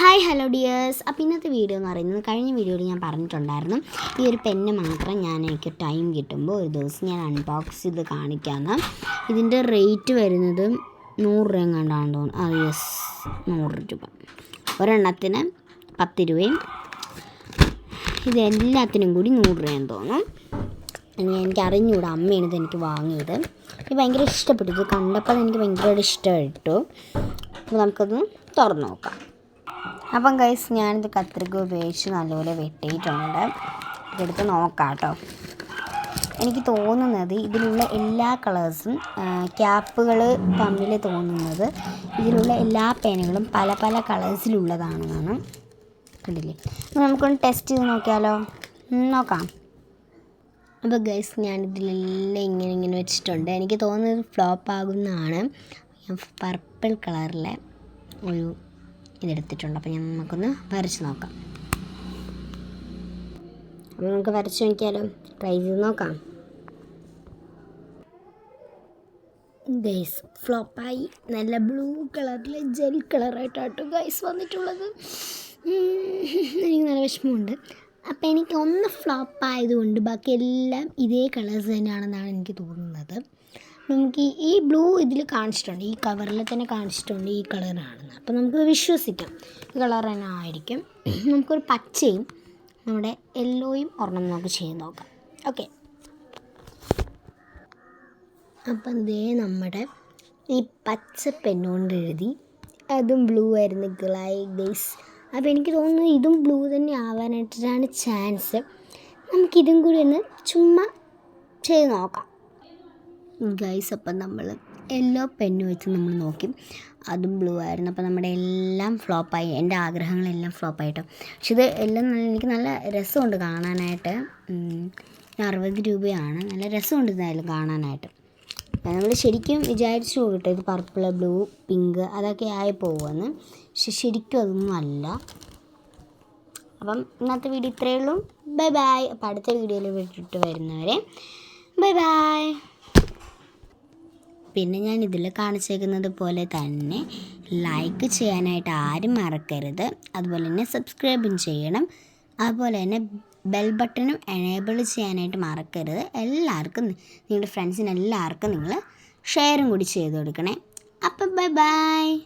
Hi hello dears അപ്പോൾ ഇന്നത്തെ video എന്ന് പറയുന്നത് കഴിഞ്ഞ വീഡിയോയിൽ ഞാൻ പറഞ്ഞിട്ടുണ്ടായിരുന്നു. ഈ ഒരു പെന്ന് മാത്രം ഞാൻ എനിക്ക് ടൈം കിട്ടുമ്പോൾ ഒരു ദിവസം ഞാൻ അൺബോക്സ് ചെയ്ത് കാണിക്കാമെന്ന് ഇതിന്റെ റേറ്റ് വരുന്നത് നൂറ് രൂപ കണ്ടാണ് തോന്നുന്നു. ആ യെസ് നൂറ് രൂപ. ഒരെണ്ണത്തിന് പത്ത് രൂപയും ഇതെല്ലാത്തിനും കൂടി നൂറ് രൂപയെന്ന് തോന്നുന്നു. എനിക്ക് അറിഞ്ഞുകൂടാ അമ്മയാണ് ഇത് എനിക്ക് വാങ്ങിയത്. എനിക്ക് ഭയങ്കര ഇഷ്ടപ്പെട്ടു. ഇത് കണ്ടപ്പോൾ എനിക്ക് ഭയങ്കരമായിട്ട് ഇഷ്ടപ്പെട്ടു. അപ്പോൾ നമുക്കത് തുറന്ന് നോക്കാം. അപ്പം ഗൈസ് ഞാനിത് കത്രിക ഉപയോഗിച്ച് നല്ലപോലെ വെട്ടിയിട്ടുണ്ട്. ഇതെടുത്ത് നോക്കാം കേട്ടോ എനിക്ക് തോന്നുന്നത് ഇതിലുള്ള എല്ലാ കളേഴ്സും ക്യാപ്പുകൾ തമ്മിൽ തോന്നുന്നത് ഇതിലുള്ള എല്ലാ പേനകളും പല പല കളേഴ്സിലുള്ളതാണെന്നാണ് കണ്ടില്ലേ? നമുക്കൊന്ന് ടെസ്റ്റ് ചെയ്ത് നോക്കിയാലോ? നോക്കാം. അപ്പോൾ ഗൈസ് ഞാനിതിലെല്ലാം ഇങ്ങനെ ഇങ്ങനെ വെച്ചിട്ടുണ്ട്. എനിക്ക് തോന്നുന്നത് ഫ്ലോപ്പ് ആകുന്നതാണ്. ഞാൻ പർപ്പിൾ കളറിലെ ഒരു ഇതെടുത്തിട്ടുണ്ട് അപ്പോൾ ഞാൻ നമുക്കൊന്ന് വരച്ച് നോക്കാം. അപ്പോൾ നമുക്ക് വരച്ച് നോക്കിയാലോ? ട്രൈ ചെയ്ത് നോക്കാം. ഗൈസ് ഫ്ലോപ്പായി നല്ല ബ്ലൂ കളറിൽ ജെൽ കളറായിട്ടാട്ടോ ഗൈസ് വന്നിട്ടുള്ളത്. എനിക്ക് നല്ല വിഷമമുണ്ട്. അപ്പോൾ എനിക്ക് ഒന്ന് ഫ്ലോപ്പ് ആയതുകൊണ്ട് ബാക്കി എല്ലാം ഇതേ കളേഴ്സ് തന്നെയാണെന്നാണ് എനിക്ക് തോന്നുന്നത്. നമുക്ക് ഈ- ബ്ലൂ ഇതിൽ കാണിച്ചിട്ടുണ്ട് ഈ കവറിൽ തന്നെ കാണിച്ചിട്ടുണ്ട് ഈ കളറാണെന്ന് അപ്പോൾ നമുക്ക് വിശ്വസിക്കാം ഈ കളർ തന്നെ ആയിരിക്കും. നമുക്കൊരു പച്ചയും നമ്മുടെ യെല്ലോയും ഒരെണ്ണം നമുക്ക് ചെയ്ത് നോക്കാം. ഓക്കെ അപ്പം ദേ നമ്മുടെ ഈ പച്ച പെണ്ണുകൊണ്ട് എഴുതി അതും ബ്ലൂ ആയിരുന്നു ഗ്ലൈ ഗൈസ് അപ്പോൾ എനിക്ക് തോന്നുന്നു ഇതും ബ്ലൂ തന്നെ ആവാനായിട്ടാണ് ചാൻസ് നമുക്കിതും കൂടി ഒന്ന് ചുമ്മാ ചെയ്ത് നോക്കാം. ഗൈസ് അപ്പം നമ്മൾ യെല്ലോ പെന്ന് വെച്ച് നമ്മൾ നോക്കി. അതും ബ്ലൂ ആയിരുന്നു. അപ്പോൾ നമ്മുടെ എല്ലാം ഫ്ലോപ്പായി എന്റെ ആഗ്രഹങ്ങളെല്ലാം ഫ്ലോപ്പായിട്ടോ പക്ഷെ ഇത് എല്ലാം നല്ല എനിക്ക് നല്ല രസമുണ്ട് കാണാനായിട്ട്. അറുപത് രൂപയാണ്. നല്ല രസമുണ്ട് ഇതായാലും കാണാനായിട്ട്. നമ്മൾ ശരിക്കും വിചാരിച്ചു കേട്ടോ ഇത് പർപ്പിൾ ബ്ലൂ പിങ്ക് അതൊക്കെ ആയി പോകുമെന്ന്. പക്ഷെ ശരിക്കും അതൊന്നും അല്ല. അപ്പം ഇന്നത്തെ വീഡിയോ ഇത്രയേ ഉള്ളൂ. ബൈ ബൈ അപ്പം അടുത്ത വീഡിയോയിൽ വിട്ടിട്ട് വരുന്നവരെ ബൈ ബൈ പിന്നെ ഞാൻ ഇതിൽ കാണിച്ചേക്കുന്നത് പോലെ തന്നെ ലൈക്ക് ചെയ്യാനായിട്ട് ആരും മറക്കരുത്. അതുപോലെ തന്നെ സബ്സ്ക്രൈബും ചെയ്യണം. അതുപോലെ തന്നെ ബെൽ ബട്ടണും എനേബിൾ ചെയ്യാനായിട്ട് മറക്കരുത്. എല്ലാവർക്കും നിങ്ങളുടെ ഫ്രണ്ട്സിന് എല്ലാവർക്കും നിങ്ങൾ ഷെയറും കൂടി ചെയ്ത് കൊടുക്കണേ. അപ്പം ബൈ ബൈ